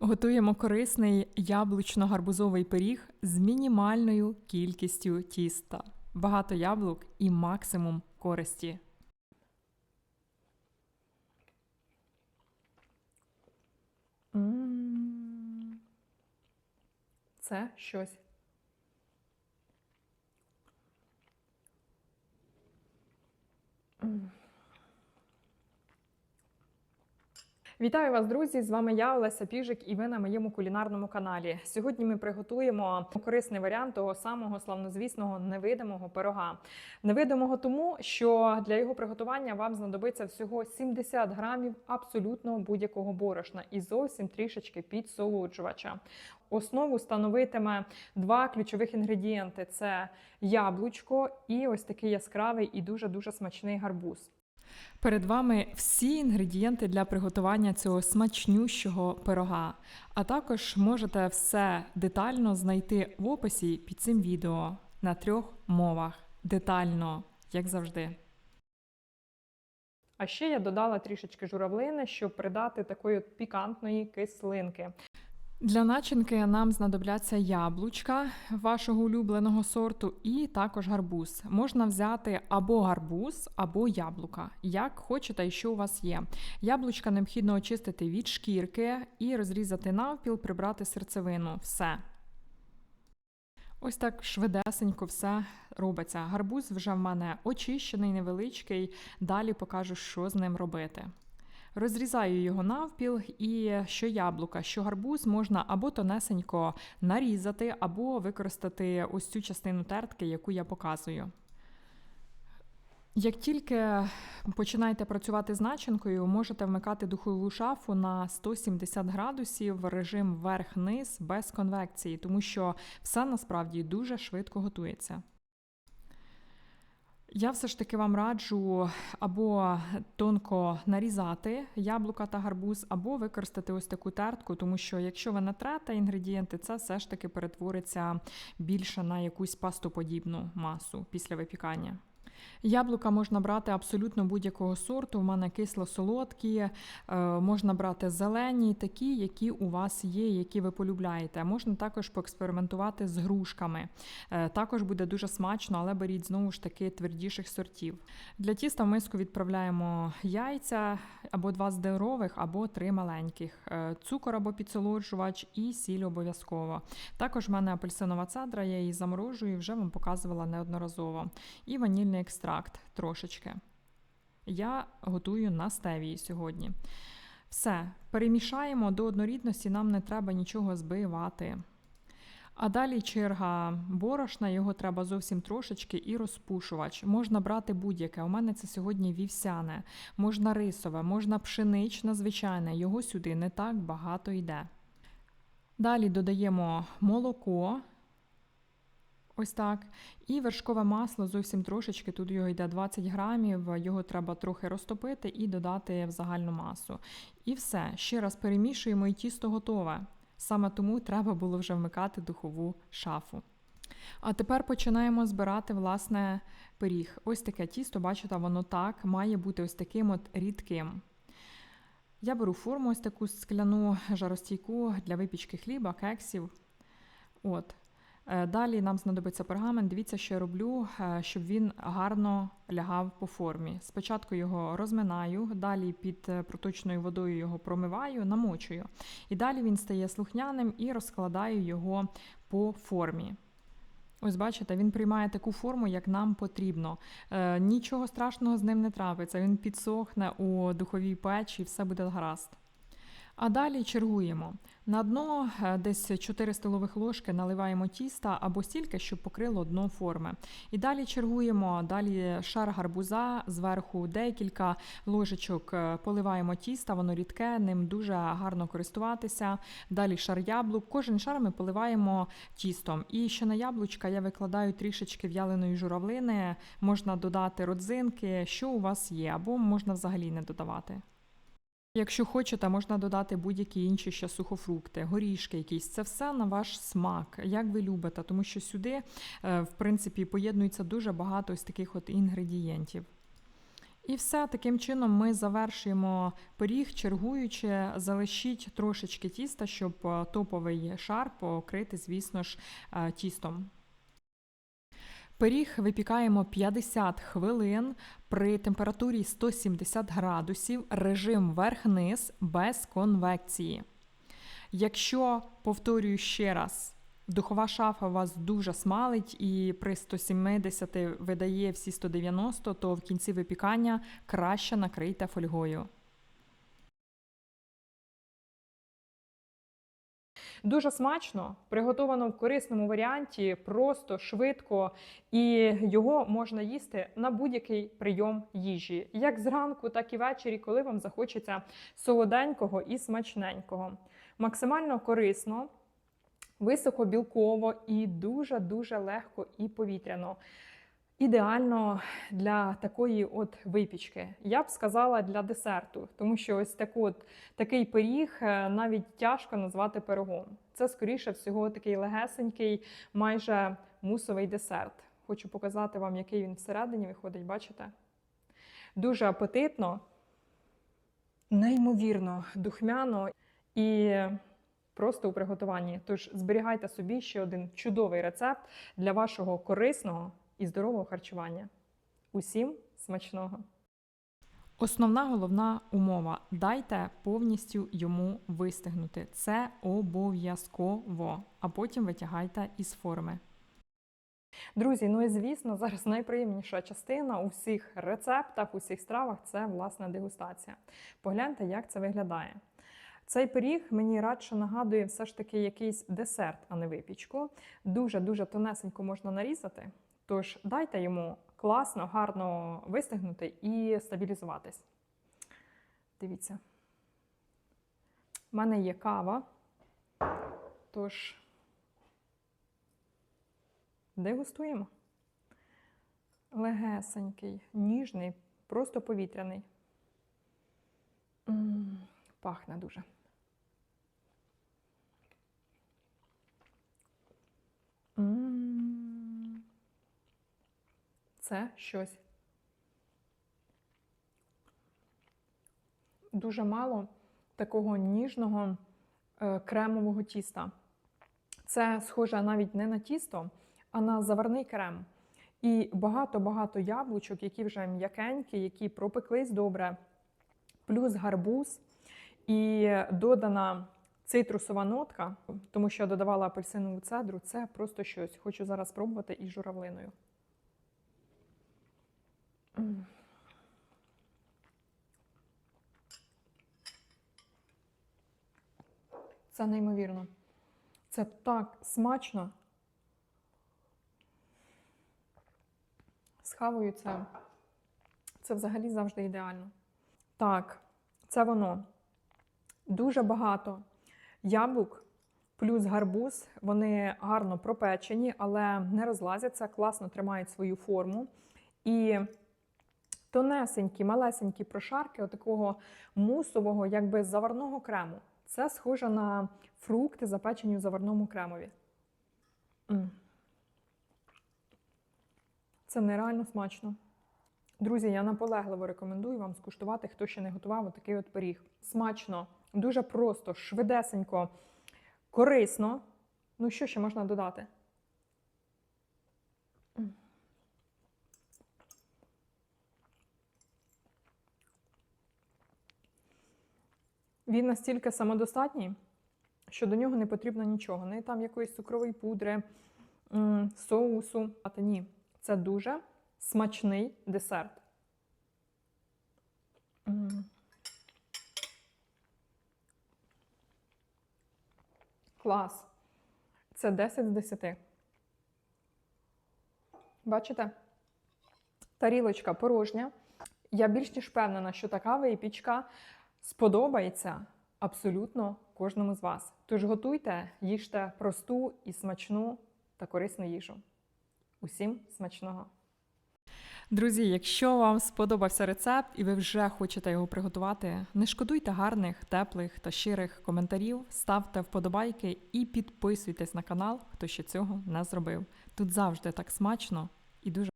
Готуємо корисний яблучно-гарбузовий пиріг з мінімальною кількістю тіста. Багато яблук і максимум користі. Це щось. М. Вітаю вас, друзі! З вами я, Олеся Піжик, і ви на моєму кулінарному каналі. Сьогодні ми приготуємо корисний варіант того самого славнозвісного невидимого пирога. Невидимого тому, що для його приготування вам знадобиться всього 70 грамів абсолютно будь-якого борошна і зовсім трішечки підсолоджувача. Основу становитиме два ключових інгредієнти: це яблучко і ось такий яскравий і дуже дуже смачний гарбуз. Перед вами всі інгредієнти для приготування цього смачнющого пирога. А також можете все детально знайти в описі під цим відео на трьох мовах. Детально, як завжди. А ще я додала трішечки журавлини, щоб придати такої пікантної кислинки. Для начинки нам знадобляться яблучка вашого улюбленого сорту і також гарбуз. Можна взяти або гарбуз, або яблука, як хочете і що у вас є. Яблучка необхідно очистити від шкірки і розрізати навпіл, прибрати серцевину. Все. Ось так швидесенько все робиться. Гарбуз вже в мене очищений, невеличкий. Далі покажу, що з ним робити. Розрізаю його навпіл, і що яблука, що гарбуз можна або тонесенько нарізати, або використати ось цю частину тертки, яку я показую. Як тільки починаєте працювати з начинкою, можете вмикати духову шафу на 170 градусів режим верх-низ без конвекції, тому що все насправді дуже швидко готується. Я все ж таки вам раджу або тонко нарізати яблука та гарбуз, або використати ось таку тертку, тому що якщо ви натрете інгредієнти, це все ж таки перетвориться більше на якусь пастоподібну масу після випікання. Яблука можна брати абсолютно будь-якого сорту. У мене кисло-солодкі, е, можна брати зелені, такі, які у вас є, які ви полюбляєте. Можна також поекспериментувати з грушками. Е, також буде дуже смачно, але беріть знову ж таки твердіших сортів. Для тіста в миску відправляємо яйця або два здорових, або три маленьких, е, цукор або підсолоджувач і сіль обов'язково. Також в мене апельсинова цедра, я її заморожую, вже вам показувала неодноразово. І ванільний екстракт трошечки. Я готую на стевії сьогодні. Все, перемішаємо до однорідності, нам не треба нічого збивати. А далі черга борошна, його треба зовсім трошечки і розпушувач. Можна брати будь-яке. У мене це сьогодні вівсяне, можна рисове, можна пшеничне, звичайне, його сюди не так багато йде. Далі додаємо молоко. Ось так. І вершкове масло зовсім трошечки, тут його йде 20 грамів, його треба трохи розтопити і додати в загальну масу. І все. Ще раз перемішуємо, і тісто готове. Саме тому треба було вже вмикати духову шафу. А тепер починаємо збирати власне пиріг. Ось таке тісто, бачите, воно так має бути ось таким от рідким. Я беру форму ось таку скляну жаростійку для випічки хліба, кексів. От. Е, далі нам знадобиться пергамент. Дивіться, що я роблю, е, щоб він гарно лягав по формі. Спочатку його розминаю, далі під е, проточною водою його промиваю, намочую. І далі він стає слухняним і розкладаю його по формі. Ось, бачите, він приймає таку форму, як нам потрібно. Нічого страшного з ним не трапиться. Він підсохне у духовій печі і все буде гаразд. А далі чергуємо. На дно е, десь 4 столових ложки наливаємо тіста або стільки, щоб покрило дно форми. І далі чергуємо, далі шар гарбуза, зверху декілька ложечок е, поливаємо тіста, воно рідке, ним дуже гарно користуватися. Далі шар яблук. Кожен шар ми поливаємо тістом. І ще на яблучка я викладаю трішечки в'яленої журавлини, можна додати родзинки, що у вас є, або можна взагалі не додавати. Якщо хочете, можна додати будь-які інші ще сухофрукти, горішки якісь. Це все на ваш смак, як ви любите, тому що сюди, е, в принципі, поєднується дуже багато ось таких от інгредієнтів. І все таким чином ми завершуємо пиріг, чергуючи, залишіть трошечки тіста, щоб е, топовий шар покрити, звісно ж, е, тістом. Пиріг випікаємо 50 хвилин при температурі 170 градусів, режим верх-низ без конвекції. Якщо, повторюю ще раз, духова шафа вас дуже смалить і при 170 видає всі 190, то в кінці випікання краще накрийте фольгою. Дуже смачно, приготовано в корисному варіанті, просто швидко, і його можна їсти на будь-який прийом їжі, як зранку, так і ввечері, коли вам захочеться солоденького і смачненького. Максимально корисно, високобілково і дуже-дуже легко і повітряно. Ідеально для такої от випічки. Я б сказала для десерту, тому що ось таку от, такий пиріг е, навіть тяжко назвати пирогом. Це, скоріше всього, такий легесенький, майже мусовий десерт. Хочу показати вам, який він всередині виходить, бачите? Дуже апетитно, неймовірно, духмяно і просто у приготуванні. Тож зберігайте собі ще один чудовий рецепт для вашого корисного і здорового харчування. Усім смачного! Основна головна умова дайте повністю йому вистигнути. Це обов'язково, а потім витягайте із форми. Друзі, ну і звісно, зараз найприємніша частина у всіх рецептах, у всіх стравах це власне дегустація. Погляньте, як це виглядає. Цей пиріг мені радше нагадує все ж таки якийсь десерт, а не випічку. Дуже-дуже тонесенько можна нарізати. Тож дайте йому класно, гарно вистигнути і стабілізуватись. Дивіться. У мене є кава. Тож дегустуємо. Легесенький, ніжний, просто повітряний. Пахне дуже. М-м. Це щось. Дуже мало такого ніжного е, кремового тіста. Це схоже навіть не на тісто, а на заварний крем. І багато-багато яблучок, які вже м'якенькі, які пропеклись добре, плюс гарбуз і додана цитрусова нотка, тому що я додавала апельсинову цедру, це просто щось. Хочу зараз спробувати із журавлиною. Це неймовірно. Це так смачно. З це, це взагалі завжди ідеально. Так, це воно. Дуже багато яблук плюс гарбуз. Вони гарно пропечені, але не розлазяться, класно тримають свою форму. І тонесенькі, малесенькі прошарки отакого мусового, якби заварного крему. Це схоже на фрукти, запечені в заварному кремові. Це нереально смачно. Друзі, я наполегливо рекомендую вам скуштувати, хто ще не готував отакий от пиріг. Смачно, дуже просто, швидесенько, корисно. Ну, що ще можна додати? Він настільки самодостатній, що до нього не потрібно нічого. Не там якоїсь цукрової пудри, соусу. А та ні, це дуже смачний десерт. Клас. Це 10 з 10. Бачите? Тарілочка порожня. Я більш ніж впевнена, що така випічка сподобається абсолютно кожному з вас. Тож готуйте, їжте просту і смачну та корисну їжу. Усім смачного! Друзі, якщо вам сподобався рецепт і ви вже хочете його приготувати, не шкодуйте гарних, теплих та щирих коментарів, ставте вподобайки і підписуйтесь на канал, хто ще цього не зробив. Тут завжди так смачно і дуже